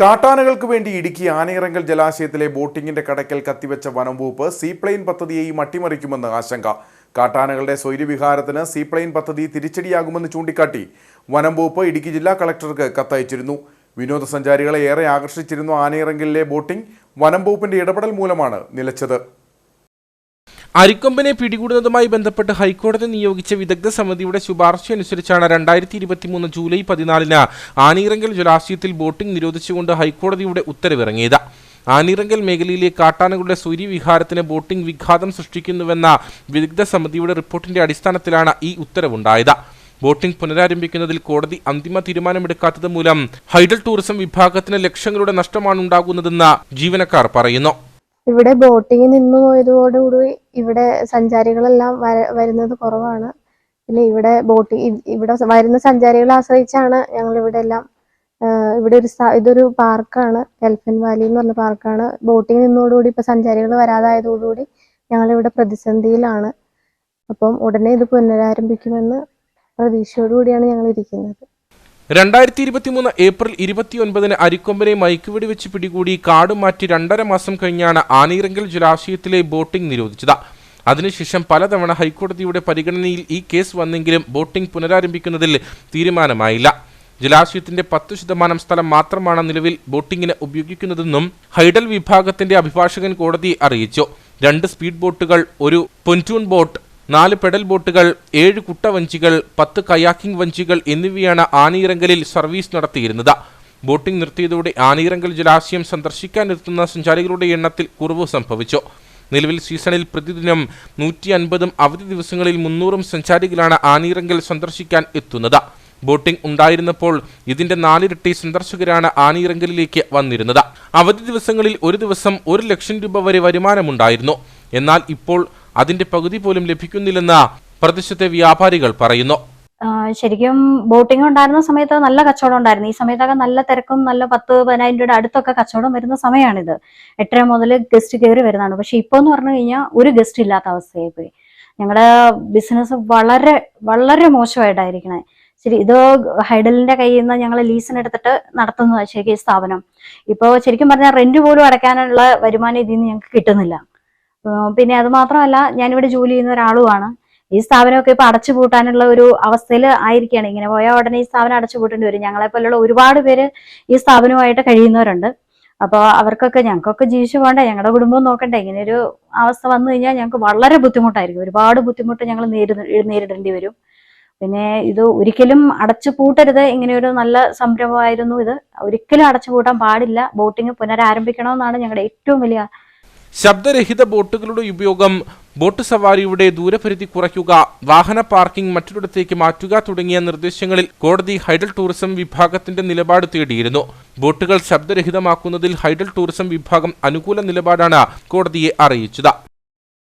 കാട്ടാനകൾക്ക് വേണ്ടി ഇടുക്കി ആനയിറങ്കൽ ജലാശയത്തിലെ ബോട്ടിംഗിന്റെ കടക്കൽ കത്തിവെച്ച വനം വകുപ്പ് സീപ്ലെയിൻ പദ്ധതിയെയും അട്ടിമറിക്കുമെന്ന് ആശങ്ക. കാട്ടാനകളുടെ സ്വൈര്യവിഹാരത്തിന് സീപ്ലെയിൻ പദ്ധതി തിരിച്ചടിയാകുമെന്ന് ചൂണ്ടിക്കാട്ടി വനം വകുപ്പ് ഇടുക്കി ജില്ലാ കളക്ടർക്ക് കത്തയച്ചിരുന്നു. വിനോദസഞ്ചാരികളെ ഏറെ ആകർഷിച്ചിരുന്ന ആനയിറങ്കലിലെ ബോട്ടിംഗ് വനം വകുപ്പിന്റെ ഇടപെടൽ മൂലമാണ് നിലച്ചത്. അരിക്കൊമ്പനെ പിടികൂടുന്നതുമായി ബന്ധപ്പെട്ട് ഹൈക്കോടതി നിയോഗിച്ച വിദഗ്ധ സമിതിയുടെ ശുപാർശ അനുസരിച്ചാണ് രണ്ടായിരത്തി ഇരുപത്തിമൂന്ന് ജൂലൈ പതിനാലിന് ആനീറങ്കൽ ജലാശയത്തിൽ ബോട്ടിംഗ് നിരോധിച്ചുകൊണ്ട് ഹൈക്കോടതിയുടെ ഉത്തരവിറങ്ങിയത്. ആനീറങ്കൽ മേഖലയിലെ കാട്ടാനകളുടെ സൂര്യവിഹാരത്തിന് ബോട്ടിംഗ് വിഘാതം സൃഷ്ടിക്കുന്നുവെന്ന വിദഗ്ധ സമിതിയുടെ റിപ്പോർട്ടിന്റെ അടിസ്ഥാനത്തിലാണ് ഈ ഉത്തരവുണ്ടായത്. ബോട്ടിംഗ് പുനരാരംഭിക്കുന്നതിൽ കോടതി അന്തിമ തീരുമാനമെടുക്കാത്തത് മൂലം ഹൈഡൽ ടൂറിസം വിഭാഗത്തിന് ലക്ഷങ്ങളുടെ നഷ്ടമാണ് ഉണ്ടാകുന്നതെന്ന് ജീവനക്കാർ പറയുന്നു. ഇവിടെ ബോട്ടിങ് നിന്നു പോയതോടുകൂടി ഇവിടെ സഞ്ചാരികളെല്ലാം വര- വരുന്നത് കുറവാണ്. പിന്നെ ഇവിടെ ബോട്ടിങ് ഇവിടെ വരുന്ന സഞ്ചാരികളെ ആശ്രയിച്ചാണ് ഞങ്ങൾ ഇവിടെ എല്ലാം ഇവിടെ ഒരു ഇതൊരു പാർക്കാണ്. എൽഫൻ വാലി എന്ന് പറഞ്ഞ പാർക്കാണ്. ബോട്ടിങ് നിന്നോടുകൂടി ഇപ്പൊ സഞ്ചാരികൾ വരാതായതോടുകൂടി ഞങ്ങൾ ഇവിടെ പ്രതിസന്ധിയിലാണ്. അപ്പം ഉടനെ ഇത് പുനരാരംഭിക്കുമെന്ന് പ്രതീക്ഷയോടുകൂടിയാണ് ഞങ്ങൾ ഇരിക്കുന്നത് രണ്ടായിരത്തി ഇരുപത്തിമൂന്ന് ഏപ്രിൽ ഇരുപത്തിയൊൻപതിന് അരിക്കൊമ്പനെ മയക്കുവെടി വെച്ച് പിടികൂടി കാട് മാറ്റി രണ്ടര മാസം കഴിഞ്ഞാണ് ആനീറങ്കൽ ജലാശയത്തിലെ ബോട്ടിംഗ് നിരോധിച്ചത്. അതിനുശേഷം പലതവണ ഹൈക്കോടതിയുടെ പരിഗണനയിൽ ഈ കേസ് വന്നെങ്കിലും ബോട്ടിംഗ് പുനരാരംഭിക്കുന്നതിൽ തീരുമാനമായില്ല. ജലാശയത്തിന്റെ പത്ത് ശതമാനം സ്ഥലം മാത്രമാണ് നിലവിൽ ബോട്ടിങ്ങിന് ഉപയോഗിക്കുന്നതെന്നും ഹൈഡൽ വിഭാഗത്തിന്റെ അഭിഭാഷകൻ കോടതി അറിയിച്ചു. രണ്ട് സ്പീഡ് ബോട്ടുകൾ ഒരു പൊന്റൂൺ ബോട്ട് നാല് പെഡൽ ബോട്ടുകൾ ഏഴ് കുട്ടവഞ്ചികൾ പത്ത് കയാക്കിംഗ് വഞ്ചികൾ എന്നിവയാണ് ആനയിറങ്കലിൽ സർവീസ് നടത്തിയിരുന്നത്. ബോട്ടിംഗ് നിർത്തിയതോടെ ആനയിറങ്കൽ ജലാശയം സന്ദർശിക്കാൻ എത്തുന്ന സഞ്ചാരികളുടെ എണ്ണത്തിൽ കുറവ് സംഭവിച്ചു. നിലവിൽ സീസണിൽ പ്രതിദിനം നൂറ്റി അൻപതും അവധി ദിവസങ്ങളിൽ മുന്നൂറും സഞ്ചാരികളാണ് ആനയിറങ്കൽ സന്ദർശിക്കാൻ എത്തുന്നത്. ബോട്ടിംഗ് ഉണ്ടായിരുന്നപ്പോൾ ഇതിന്റെ നാലിരട്ടി സന്ദർശകരാണ് ആനയിറങ്കലിലേക്ക് വന്നിരുന്നത്. അവധി ദിവസങ്ങളിൽ ഒരു ദിവസം ഒരു ലക്ഷം രൂപ വരെ വരുമാനമുണ്ടായിരുന്നു. എന്നാൽ ഇപ്പോൾ അതിന്റെ പകുതി പോലും ലഭിക്കുന്നില്ലെന്ന് പ്രദേശത്തെ വ്യാപാരികൾ പറയുന്നു. ശരിക്കും ബോട്ടിംഗ് ഉണ്ടായിരുന്ന സമയത്ത് നല്ല കച്ചവടം ഉണ്ടായിരുന്നു. ഈ സമയത്തൊക്കെ നല്ല തിരക്കും നല്ല പത്ത് പതിനായിരം രൂപയുടെ അടുത്തൊക്കെ കച്ചവടം വരുന്ന സമയമാണിത്. എട്ടര മുതൽ ഗസ്റ്റ് കയറി വരുന്നതാണ്. പക്ഷെ ഇപ്പോൾ എന്ന് പറഞ്ഞു കഴിഞ്ഞാൽ ഒരു ഗസ്റ്റ് ഇല്ലാത്ത അവസ്ഥയായി പോയി. ഞങ്ങളുടെ ബിസിനസ് വളരെ വളരെ മോശമായിട്ടായിരിക്കണേ. ശരി ഇത് ഹൈഡലിന്റെ കയ്യിൽ നിന്ന് ഞങ്ങൾ ലീസിന് എടുത്തിട്ട് നടത്തുന്നതാണ് ശരിക്കും ഈ സ്ഥാപനം. ഇപ്പോൾ ശരിക്കും പറഞ്ഞാൽ റെന്റ് പോലും അടയ്ക്കാനുള്ള വരുമാനം ഇതിൽ നിന്ന് ഞങ്ങൾക്ക് കിട്ടുന്നില്ല. പിന്നെ അത് മാത്രമല്ല ഞാനിവിടെ ജോലി ചെയ്യുന്ന ഒരാളുമാണ്. ഈ സ്ഥാപനമൊക്കെ ഇപ്പൊ അടച്ചു പൂട്ടാനുള്ള ഒരു അവസ്ഥയിൽ ആയിരിക്കുകയാണ്. ഇങ്ങനെ പോയാൽ ഉടനെ ഈ സ്ഥാപനം അടച്ചു പൂട്ടേണ്ടി വരും. ഞങ്ങളെ പോലുള്ള ഒരുപാട് പേര് ഈ സ്ഥാപനവുമായിട്ട് കഴിയുന്നവരുണ്ട്. അപ്പോൾ അവർക്കൊക്കെ ഞങ്ങൾക്കൊക്കെ ജീവിച്ചു പോകണ്ടേ ഞങ്ങളുടെ കുടുംബം നോക്കണ്ടേ. ഇങ്ങനെ ഒരു അവസ്ഥ വന്നു കഴിഞ്ഞാൽ ഞങ്ങൾക്ക് വളരെ ബുദ്ധിമുട്ടായിരിക്കും. ഒരുപാട് ബുദ്ധിമുട്ട് ഞങ്ങൾ നേരിട നേരിടേണ്ടി വരും. പിന്നെ ഇത് ഒരിക്കലും അടച്ചു പൂട്ടരുത്. ഇങ്ങനെ ഒരു നല്ല സംരംഭമായിരുന്നു ഇത്. ഒരിക്കലും അടച്ചു പൂട്ടാൻ പാടില്ല. ബോട്ടിങ് പുനരാരംഭിക്കണമെന്നാണ് ഞങ്ങളുടെ ഏറ്റവും വലിയ ശബ്ദരഹിത ബോട്ടുകളുടെ ഉപയോഗം ബോട്ട് സവാരിയുടെ ദൂരപരിധി കുറയ്ക്കുക വാഹന പാർക്കിംഗ് മറ്റൊരിടത്തേക്ക് മാറ്റുക തുടങ്ങിയ നിർദ്ദേശങ്ങളിൽ കോടതി ഹൈഡൽ ടൂറിസം വിഭാഗത്തിന്റെ നിലപാട് തേടിയിരുന്നു. ബോട്ടുകൾ ശബ്ദരഹിതമാക്കുന്നതിൽ ഹൈഡൽ ടൂറിസം വിഭാഗം അനുകൂല നിലപാടാണ് കോടതിയെ അറിയിച്ചത്.